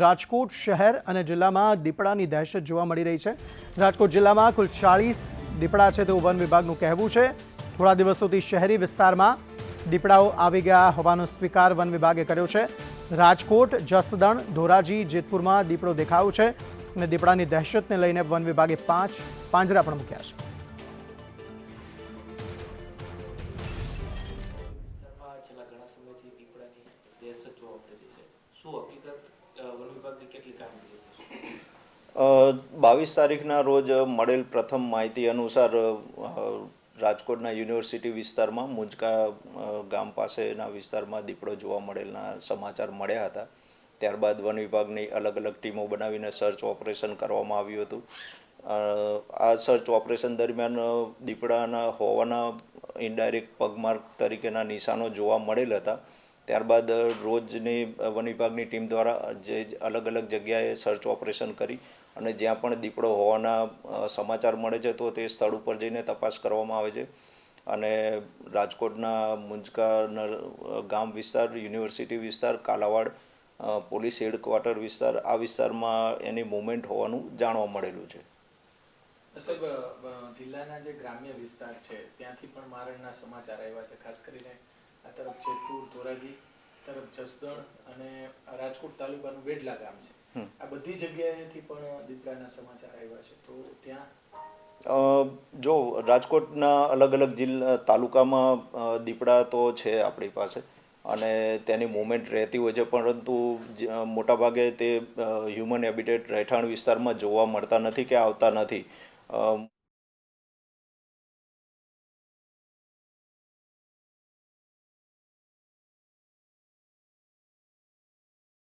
રાજકોટ શહેર અને જિલ્લામાં દીપડાની દહેશત જોવા મળી રહી છે. રાજકોટ જિલ્લામાં કુલ ચાળીસ દીપડા છે તેવું વન વિભાગનું કહેવું છે. થોડા દિવસોથી શહેરી વિસ્તારમાં દીપડાઓ આવી ગયા હોવાનો સ્વીકાર વન વિભાગે કર્યો છે. રાજકોટ, જસદણ, ધોરાજી, જેતપુરમાં દીપડો દેખાયો છે અને દીપડાની દહેશતને લઈને વન વિભાગે પાંચ પાંજરા પણ મૂક્યા છે. છેલ્લા ઘણા સમયથી દીપડાની દહેશત જોવા મળતી છે. શું હકીકત બાવીસ તારીખના રોજ મળેલ પ્રથમ માહિતી અનુસાર રાજકોટના યુનિવર્સિટી વિસ્તારમાં મુંજકા ગામ પાસેના વિસ્તારમાં દીપડો જોવા મળેલના સમાચાર મળ્યા હતા. ત્યારબાદ વન વિભાગની અલગ અલગ ટીમો બનાવીને સર્ચ ઓપરેશન કરવામાં આવ્યું હતું. આ સર્ચ ઓપરેશન દરમિયાન દીપડાના હોવાના ઇનડાયરેક્ટ પગમાર્ક તરીકેના નિશાનો જોવા મળેલ હતા. ત્યારબાદ રોજની વન વિભાગની ટીમ દ્વારા જે અલગ અલગ જગ્યાએ સર્ચ ઓપરેશન કરી અને જ્યાં પણ દીપડો હોવાના સમાચાર મળે છે, તો તે સ્થળ ઉપર જઈને તપાસ કરવામાં આવે છે. અને રાજકોટના મુંજકા ગામ વિસ્તાર, યુનિવર્સિટી વિસ્તાર, કાલાવાડ પોલીસ હેડક્વાર્ટર વિસ્તાર, આ વિસ્તારમાં એની મુવમેન્ટ હોવાનું જાણવા મળેલું છે. જિલ્લાના જે ગ્રામ્ય વિસ્તાર છે, ત્યાંથી પણ મારણના સમાચાર આવ્યા છે, ખાસ કરીને આ તરફ જેતપુર ધોરાજી તરફ જસદણ અને રાજકોટ તાલુકાનું વેડલા ગામ છે. આ બધી જગ્યાએથી પણ દીપડાના સમાચાર આવ્યા છે. તો ત્યાં જો રાજકોટના અલગ અલગ જિલ્લા તાલુકામાં દીપડા તો છે આપણી પાસે. અને તેની મુવમેન્ટ રહેતી હોય છે પરંતુ મોટાભાગે તે હ્યુમન હેબિટેટ રહેઠાણ વિસ્તારમાં જોવા મળતા નથી કે આવતા નથી.